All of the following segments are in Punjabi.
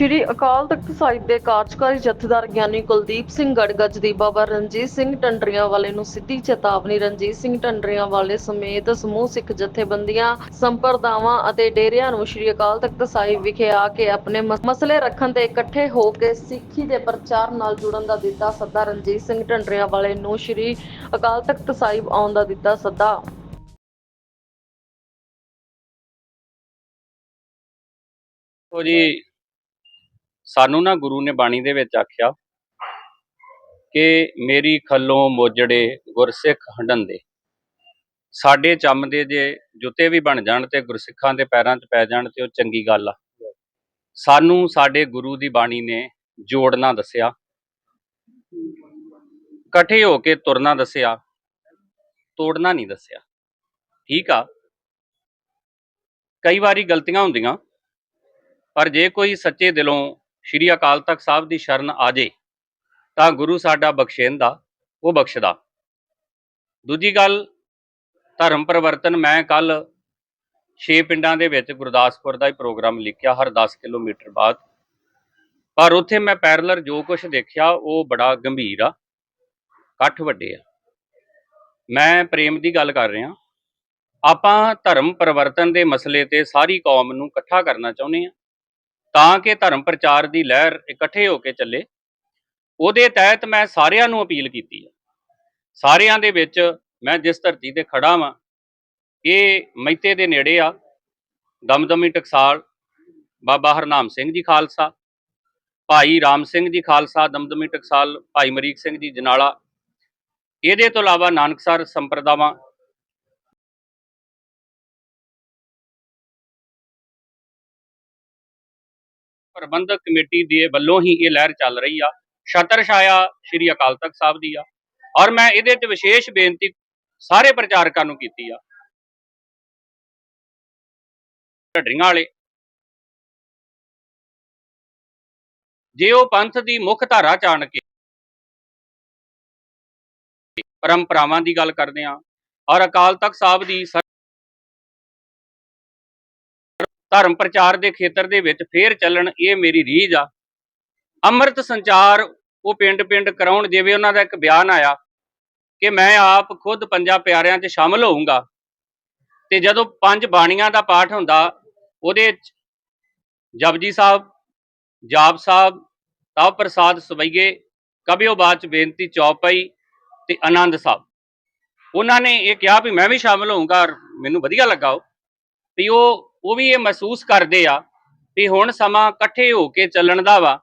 ਸ਼੍ਰੀ ਅਕਾਲ ਤਖਤ ਸਾਹਿਬ ਦੇ ਕਾਰਜਕਾਰੀ ਜਥੇਦਾਰ ਗਿਆਨੀ ਕੁਲਦੀਪ ਸਿੰਘ ਗੜਗੱਜ ਦੀ ਬਾਬਾ ਰਣਜੀਤ ਸਿੰਘ ਟੰਡਰੀਆਂ ਵਾਲੇ ਨੂੰ ਸਿੱਧੀ ਚੇਤਾਵਨੀ, ਰਣਜੀਤ ਸਿੰਘ ਟੰਡਰੀਆਂ ਵਾਲੇ ਸਮੇਤ ਸਮੂਹ ਸਿੱਖ ਜਥੇਬੰਦੀਆਂ, ਸੰਪਰਦਾਵਾਂ ਅਤੇ ਡੇਰਿਆਂ ਨੂੰ ਸ਼੍ਰੀ ਅਕਾਲ ਤਖਤ ਸਾਹਿਬ ਵਿਖੇ ਆ ਕੇ ਆਪਣੇ ਮਸਲੇ ਰੱਖਣ ਤੇ ਇਕੱਠੇ ਹੋ ਕੇ ਸਿੱਖੀ ਦੇ ਪ੍ਰਚਾਰ ਨਾਲ ਜੁੜਨ ਦਾ ਦਿੱਤਾ ਸੱਦਾ। ਰਣਜੀਤ ਸਿੰਘ ਟੰਡਰੀਆਂ ਵਾਲੇ ਨੂੰ ਸ਼੍ਰੀ ਅਕਾਲ ਤਖਤ ਸਾਹਿਬ ਆਉਣ ਦਾ ਦਿੱਤਾ ਸੱਦਾ। ਜੀ ਸਾਨੂੰ ਨਾ ਗੁਰੂ ਨੇ ਬਾਣੀ ਦੇ ਵਿੱਚ ਆਖਿਆ ਕਿ ਮੇਰੀ ਖੱਲੋਂ ਮੋਜੜੇ ਗੁਰਸਿੱਖ ਹੰਡੰਦੇ ਸਾਡੇ ਚੰਮ ਦੇ ਜੇ ਜੁੱਤੇ ਵੀ ਬਣ ਜਾਣ ਤੇ ਗੁਰਸਿੱਖਾਂ ਦੇ ਪੈਰਾਂ 'ਚ ਪੈ ਜਾਣ ਤੇ ਉਹ ਚੰਗੀ ਗੱਲ ਆ। ਸਾਨੂੰ ਸਾਡੇ ਗੁਰੂ ਦੀ ਬਾਣੀ ਨੇ ਜੋੜਨਾ ਦੱਸਿਆ। ਇਕੱਠੇ ਹੋ ਕੇ ਤੁਰਨਾ ਦੱਸਿਆ। ਤੋੜਨਾ ਨਹੀਂ ਦੱਸਿਆ। ਠੀਕ ਆ? ਕਈ ਵਾਰੀ ਗਲਤੀਆਂ ਹੁੰਦੀਆਂ, ਪਰ ਜੇ ਕੋਈ ਸੱਚੇ ਦਿਲੋਂ ਸ਼੍ਰੀ ਅਕਾਲ ਤਖਤ ਸਾਹਿਬ ਦੀ ਸ਼ਰਨ ਆ ਜੇ, ਤਾਂ ਗੁਰੂ ਸਾਡਾ ਬਖਸ਼ੇਂਦਾ, ਉਹ ਬਖਸ਼ਦਾ। ਦੂਜੀ ਗੱਲ, ਧਰਮ ਪਰਿਵਰਤਨ ਮੈਂ ਕੱਲ ਛੇ ਪਿੰਡਾਂ ਦੇ ਵਿੱਚ ਗੁਰਦਾਸਪੁਰ ਦਾ ਹੀ ਪ੍ਰੋਗਰਾਮ ਲਿਖਿਆ, ਹਰ 10 ਕਿਲੋਮੀਟਰ ਬਾਅਦ। ਪਰ ਉੱਥੇ ਮੈਂ ਪੈਰਲਰ ਜੋ ਕੁਝ ਦੇਖਿਆ, ਉਹ ਬੜਾ ਗੰਭੀਰ ਆ, ਇਕੱਠ ਵੱਡੇ ਆ। ਮੈਂ ਪ੍ਰੇਮ ਦੀ ਗੱਲ ਕਰ ਰਿਹਾ। ਆਪਾਂ ਧਰਮ ਪਰਿਵਰਤਨ ਦੇ ਮਸਲੇ ਤੇ ਸਾਰੀ ਕੌਮ ਨੂੰ ਇਕੱਠਾ ਕਰਨਾ ਚਾਹੁੰਦੇ ਆ ਤਾਂ ਕਿ ਧਰਮ ਪ੍ਰਚਾਰ ਦੀ ਲਹਿਰ ਇਕੱਠੇ ਹੋ ਕੇ ਚੱਲੇ। ਉਹਦੇ ਤਹਿਤ ਮੈਂ ਸਾਰਿਆਂ ਨੂੰ ਅਪੀਲ ਕੀਤੀ ਹੈ ਸਾਰਿਆਂ ਦੇ ਵਿੱਚ ਮੈਂ ਜਿਸ ਧਰਤੀ ਤੇ ਖੜਾ ਵਾਂ, ਇਹ ਮਹਿਤੇ ਦੇ ਨੇੜੇ ਆ, ਦਮਦਮੀ ਟਕਸਾਲ, ਬਾਬਾ ਹਰਨਾਮ ਸਿੰਘ ਜੀ ਖਾਲਸਾ, ਭਾਈ ਰਾਮ ਸਿੰਘ ਜੀ ਖਾਲਸਾ, ਦਮਦਮੀ ਟਕਸਾਲ, ਭਾਈ ਮਰੀਕ ਸਿੰਘ ਜੀ ਜਨਾਲਾ। ਇਹਦੇ ਤੋਂ ਇਲਾਵਾ ਨਾਨਕਸਰ ਸੰਪਰਦਾਵਾਂ ਪ੍ਰਬੰਧਕ ਕਮੇਟੀ ਦੇ ਵੱਲੋਂ ਹੀ ਇਹ ਲਹਿਰ ਚੱਲ ਰਹੀ ਆ। ਛਤਰ ਛਾਇਆ ਸ਼੍ਰੀ ਅਕਾਲ ਤਖਤ ਸਾਹਿਬ ਦੀ ਆ। ਔਰ ਮੈਂ ਇਹਦੇ 'ਚ ਵਿਸ਼ੇਸ਼ ਬੇਨਤੀ ਸਾਰੇ ਪ੍ਰਚਾਰਕਾਂ ਨੂੰ ਕੀਤੀ ਆ। ਢੱਡਰੀਆਂ ਵਾਲੇ। ਜੇ ਉਹ ਪੰਥ ਦੀ ਮੁੱਖ ਧਾਰਾ ਚਾਣ ਕੇ ਪਰੰਪਰਾਵਾਂ ਦੀ ਗੱਲ ਕਰਦੇ ਆ ਔਰ ਅਕਾਲ ਤਖਤ ਸਾਹਿਬ ਦੀ ਧਰਮ ਪ੍ਰਚਾਰ ਦੇ ਖੇਤਰ ਦੇ ਵਿੱਚ ਫੇਰ ਚੱਲਣ, ਇਹ ਮੇਰੀ ਰੀਝ ਆ। ਅੰਮ੍ਰਿਤ ਸੰਚਾਰ ਉਹ ਪਿੰਡ-ਪਿੰਡ ਕਰਾਉਣ, ਜਿਵੇਂ ਉਹਨਾਂ ਦਾ ਇੱਕ ਬਿਆਨ ਆਇਆ ਕਿ ਮੈਂ ਆਪ ਖੁਦ ਪੰਜਾਂ ਪਿਆਰਿਆਂ 'ਚ ਸ਼ਾਮਲ ਹੋਊਂਗਾ ਤੇ ਜਦੋਂ ਪੰਜ ਬਾਣੀਆਂ ਦਾ ਪਾਠ ਹੁੰਦਾ, ਉਹਦੇ 'ਚ ਜਪਜੀ ਸਾਹਿਬ, ਜਾਪ ਸਾਹਿਬ ਤਵ ਪ੍ਰਸਾਦ ਸਵਈਏ, ਕਬਿਓ ਬਾਚ ਬੇਨਤੀ ਚੌਪਈ ਤੇ ਆਨੰਦ ਸਾਹਿਬ। ਉਹਨਾਂ ਨੇ ਇਹ ਕਿਹਾ ਵੀ ਮੈਂ ਵੀ ਸ਼ਾਮਲ ਹੋਊਂਗਾ ਮੈਨੂੰ ਵਧੀਆ ਲੱਗਾ ਉਹ। ਵੀ ਉਹ ਉਹ ਵੀ ਇਹ ਮਹਿਸੂਸ ਕਰਦੇ ਆ ਵੀ ਹੁਣ ਸਮਾਂ ਇਕੱਠੇ ਹੋ ਕੇ ਚੱਲਣ ਦਾ ਵਾ।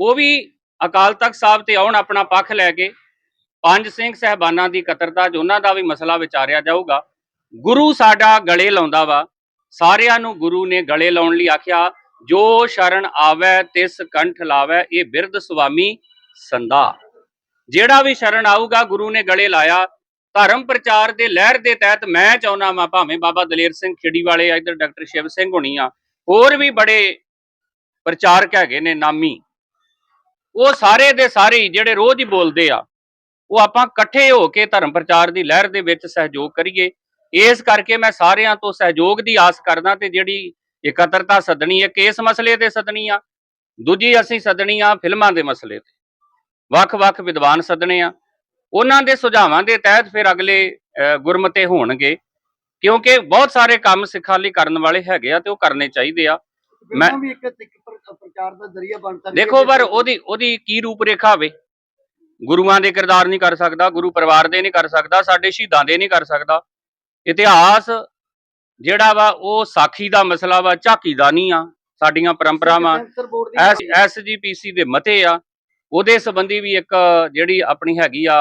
ਉਹ ਵੀ ਅਕਾਲ ਤਖਤ ਸਾਹਿਬ ਤੇ ਆਉਣ ਆਪਣਾ ਪੱਖ ਲੈ ਕੇ ਪੰਜ ਸਿੰਘ ਸਹਿਬਾਨਾਂ ਦੀ ਕਤਰਤਾ ਜੋ ਉਹਨਾਂ ਦਾ ਵੀ ਮਸਲਾ ਵਿਚਾਰਿਆ ਜਾਊਗਾ। ਗੁਰੂ ਸਾਡਾ ਗਲੇ ਲਾਉਂਦਾ ਵਾ। ਸਾਰਿਆਂ ਨੂੰ ਗੁਰੂ ਨੇ ਗਲੇ ਲਾਉਣ ਲਈ ਆਖਿਆ, ਜੋ ਸ਼ਰਨ ਆਵੈ, ਤਿਸ ਕੰਠ ਲਾਵੈ, ਇਹ ਬਿਰਧ ਸੁਆਮੀ ਸੰਦਾ ਜਿਹੜਾ ਵੀ ਸ਼ਰਨ ਆਊਗਾ, ਗੁਰੂ ਨੇ ਗਲੇ ਲਾਇਆ। ਧਰਮ ਪ੍ਰਚਾਰ ਦੇ ਲਹਿਰ ਦੇ ਤਹਿਤ ਮੈਂ ਚਾਹੁੰਦਾ ਵਾਂ ਭਾਵੇਂ ਬਾਬਾ ਦਲੇਰ ਸਿੰਘ ਖੇੜੀ ਵਾਲੇ ਆ, ਇੱਧਰ ਡਾਕਟਰ ਸ਼ਿਵ ਸਿੰਘ ਹੋਣੀ ਆ, ਹੋਰ ਵੀ ਬੜੇ ਪ੍ਰਚਾਰਕ ਹੈਗੇ ਨੇ, ਨਾਮੀ। ਉਹ ਸਾਰੇ ਦੇ ਸਾਰੇ ਜਿਹੜੇ ਰੋਜ਼ ਹੀ ਬੋਲਦੇ ਆ, ਉਹ ਆਪਾਂ ਇਕੱਠੇ ਹੋ ਕੇ ਧਰਮ ਪ੍ਰਚਾਰ ਦੀ ਲਹਿਰ ਦੇ ਵਿੱਚ ਸਹਿਯੋਗ ਕਰੀਏ। ਇਸ ਕਰਕੇ ਮੈਂ ਸਾਰਿਆਂ ਤੋਂ ਸਹਿਯੋਗ ਦੀ ਆਸ ਕਰਦਾ ਤੇ ਜਿਹੜੀ ਇਕੱਤਰਤਾ ਸੱਦਣੀ ਹੈ, ਕਿਸ ਮਸਲੇ ਤੇ ਸੱਦਣੀ ਆ? ਦੂਜੀ ਅਸੀਂ ਸੱਦਣੀ ਆ ਫਿਲਮਾਂ ਦੇ ਮਸਲੇ ਤੇ। ਵੱਖ-ਵੱਖ ਵਿਦਵਾਨ ਸੱਦਣੇ ਆ। ਉਹਨਾਂ ਦੇ ਸੁਝਾਵਾਂ ਦੇ ਤਹਿਤ ਫਿਰ ਅਗਲੇ ਗੁਰਮਤੇ ਹੋਣਗੇ। ਕਿਉਂਕਿ ਬਹੁਤ ਸਾਰੇ ਕੰਮ ਸਿੱਖਾਂ ਲਈ ਕਰਨ ਵਾਲੇ ਹੈਗੇ ਆ ਤੇ ਉਹ ਕਰਨੇ ਚਾਹੀਦੇ ਆ। ਮੈਂ- ਵੀ ਇੱਕ ਇੱਕ ਪ੍ਰ- ਪ੍ਰਚਾਰ ਦਾ ਜ਼ਰੀਆ ਬਣ ਸਕਦੀ ਦੇਖੋ ਪਰ ਉਹਦੀ ਉਹਦੀ ਕੀ ਰੂਪ ਰੇਖਾ ਹੋਵੇ ਗੁਰੂਆਂ ਦੇ ਕਿਰਦਾਰ ਨਹੀਂ ਕਰ ਸਕਦਾ ਗੁਰੂ ਪਰਿਵਾਰ ਦੇ ਨਹੀਂ ਕਰ ਸਕਦਾ ਸਾਡੇ ਸ਼ਹੀਦਾਂ ਦੇ ਨਹੀਂ ਕਰ ਸਕਦਾ। ਇਤਿਹਾਸ ਜਿਹੜਾ ਵਾ ਉਹ ਸਾਖੀ ਦਾ ਮਸਲਾ ਵਾ ਝਾਕੀ ਦਾ ਨਹੀਂ ਆ। ਸਾਡੀਆਂ ਪਰੰਪਰਾਵਾਂ ਸੈਂਸਰ ਬੋਰਡ ਦੀ ਐਸ ਐਸਜੀਪੀਸੀ ਦੇ ਮਤੇ ਆ। ਉਹਦੇ ਸੰਬੰਧੀ ਵੀ ਇੱਕ ਜਿਹੜੀ ਆਪਣੀ ਹੈਗੀ ਆ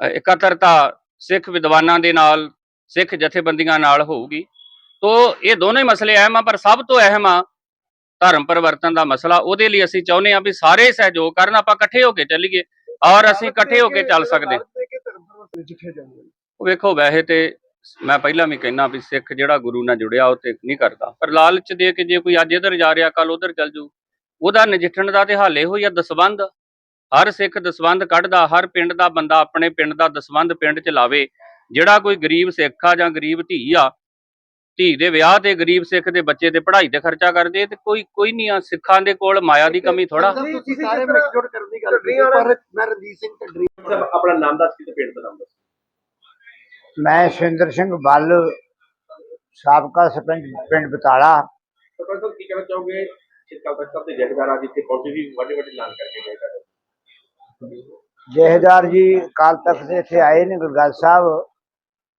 ਇਕੱਤਰਤਾ ਸਿੱਖ ਵਿਦਵਾਨਾਂ ਦੇ ਨਾਲ, ਸਿੱਖ ਜਥੇਬੰਦੀਆਂ ਨਾਲ ਹੋਊਗੀ। ਤੋ ਇਹ ਦੋਨੇ ਮਸਲੇ ਅਹਿਮ ਆ, ਪਰ ਸਭ ਤੋਂ ਅਹਿਮ ਆ ਧਰਮ ਪਰਿਵਰਤਨ ਦਾ ਮਸਲਾ। ਉਹਦੇ ਲਈ ਅਸੀਂ ਚਾਹੁੰਦੇ ਆ ਵੀ ਸਾਰੇ ਸਹਿਯੋਗ ਕਰਨ, ਆਪਾਂ ਇਕੱਠੇ ਹੋ ਕੇ ਚੱਲੀਏ ਔਰ ਅਸੀਂ ਇਕੱਠੇ ਹੋ ਕੇ ਚੱਲ ਸਕਦੇ। ਜਿੱਥੇ ਉਹ ਵੇਖੋ, ਵੈਸੇ ਤੇ ਮੈਂ ਪਹਿਲਾਂ ਵੀ ਕਹਿਣਾ ਵੀ ਸਿੱਖ ਜਿਹੜਾ ਗੁਰੂ ਨਾਲ ਜੁੜਿਆ, ਉਹ ਤੇ ਨਹੀਂ ਕਰਦਾ। ਪਰ ਲਾਲਚ ਦੇ ਕੇ ਜੇ ਕੋਈ ਅੱਜ ਇੱਧਰ ਜਾ ਰਿਹਾ ਕੱਲ ਉੱਧਰ ਚੱਲ ਜੂ। ਉਹਦਾ ਨਜਿੱਠਣ ਦਾ ਤੇ ਹਾਲੇ ਹੋਈ ਆ ਦਸਵੰਧ ਹਰ ਸਿੱਖ ਦਸਵੰਧ ਕੱਢਦਾ ਹਰ ਪਿੰਡ ਦਾ ਬੰਦਾ ਆਪਣੇ ਪਿੰਡ ਦਾ ਦਸਵੰਧ ਪਿੰਡ 'ਚ ਲਾਵੇ। ਜਿਹੜਾ ਕੋਈ ਗਰੀਬ ਸਿੱਖ ਆ ਜਾਂ ਗਰੀਬ ਧੀ ਆ ਧੀ ਦੇ ਵਿਆਹ ਤੇ ਗਰੀਬ ਸਿੱਖ ਦੇ ਬੱਚੇ ਤੇ ਪੜ੍ਹਾਈ ਤੇ ਖਰਚਾ ਕਰਦੇ ਤੇ ਕੋਈ ਕੋਈ ਨਹੀਂ ਆ। ਸਿੱਖਾਂ ਦੇ ਕੋਲ ਮਾਇਆ ਦੀ ਕਮੀ ਥੋੜਾ ਅੰਦਰ ਤੁਸੀਂ ਸਾਰੇ ਮਿਲਜੁਲ ਕਰਨ ਦੀ ਗੱਲ ਕੀਤੀ ਪਰ ਮੈਂ ਰਣਜੀਤ ਸਿੰਘ ਢੱਡਰੀ ਆਪਣਾ ਨਾਮ ਦੱਸ ਕੇ ਤੇ ਪਿੰਡ ਦਾ ਨਾਮ ਦੱਸ। ਮੈਂ ਸੁਰਿੰਦਰ ਸਿੰਘ ਬੱਲ ਸਾਬਕਾ ਸਰਪੰਚ ਪਿੰਡ ਬਤਾਲਾ। ਸਰਪੰਚ ਕੀ ਕਹਿਣਾ ਚਾਹੋਗੇ? ਸ਼ਿਰਕਾ ਤੱਕ ਤੇ ਜਥੇਦਾਰ ਅੱਜ ਇੱਥੇ ਪਹੁੰਚੇ ਵੀ ਵੱਡੇ ਵੱਡੇ ਐਲਾਨ ਕਰਕੇ ਗਏ ਸਾਡੇ। ਜਹੇਦਾਰ ਜੀ ਕਾਲ ਤੱਕ ਦੇ ਇੱਥੇ ਆਏ ਨੇ ਗੁਰਗੱਜ ਸਾਹਿਬ,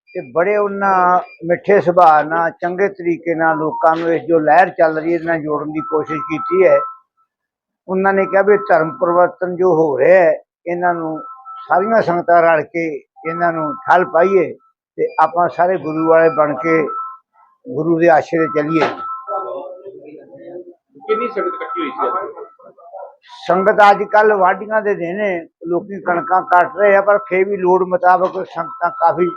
ਤੇ ਬੜੇ ਉਹਨਾਂ ਮਿੱਠੇ ਸੁਭਾਅ ਨਾਲ, ਚੰਗੇ ਤਰੀਕੇ ਨਾਲ ਲੋਕਾਂ ਨੂੰ ਇਸ ਜੋ ਲਹਿਰ ਚੱਲ ਰਹੀ ਹੈ ਨਾਲ ਜੋੜਨ ਦੀ ਕੋਸ਼ਿਸ਼ ਕੀਤੀ ਹੈ। ਉਹਨਾਂ ਨੇ ਕਿਹਾ ਵੀ ਧਰਮ ਪਰਿਵਰਤਨ ਜੋ ਹੋ ਰਿਹਾ ਹੈ, ਇਹਨਾਂ ਨੂੰ ਸਾਰੀਆਂ ਸੰਗਤਾਂ ਰਲ ਕੇ ਇਹਨਾਂ ਨੂੰ ਠੱਲ ਪਾਈਏ ਤੇ ਆਪਾਂ ਸਾਰੇ ਗੁਰੂ ਵਾਲੇ ਬਣ ਕੇ ਗੁਰੂ ਦੇ ਆਸ਼ਰੇ ਚੱਲੀਏ। ਕਿੰਨੀ ਸੰਗਤ ਇਕੱਠੀ ਹੋਈ ਸੀ ਸੰਗਤ ਅੱਜ ਕੱਲ ਵਾਢੀਆਂ ਦੇ ਦਿਨ ਨੇ ਲੋਕੀ ਕਣਕਾਂ ਕੱਟ ਰਹੇ ਆ ਪਰ ਫੇਰ ਵੀ ਲੋੜ ਮੁਤਾਬਕ ਸੰਗਤਾਂ ਕਾਫੀ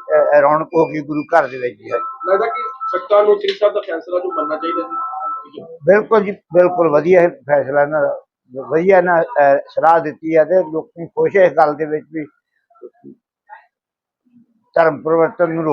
ਰੌਣਕ ਹੋ ਗਈ ਗੁਰੂ ਘਰ ਦੇ ਵਿੱਚ ਹੈ ਲੱਗਦਾ ਕਿ ਸਰਕਾਰ ਨੂੰ ਸ੍ਰੀ ਸਾਹਿਬ ਦਾ ਫੈਸਲਾ ਜੋ ਮੰਨਣਾ ਚਾਹੀਦਾ ਸੀ ਬਿਲਕੁਲ ਜੀ ਬਿਲਕੁਲ ਵਧੀਆ ਹੈ ਫੈਸਲਾ ਇਹਨਾਂ ਦਾ ਵਧੀਆ ਨਾ ਸਲਾਹ ਦਿੱਤੀ ਹੈ ਤੇ ਲੋਕੀ ਖੁਸ਼ ਹੈ ਇਸ ਗੱਲ ਦੇ ਵਿੱਚ ਵੀ ਧਰਮ ਪਰਿਵਰਤਨ ਨੂੰ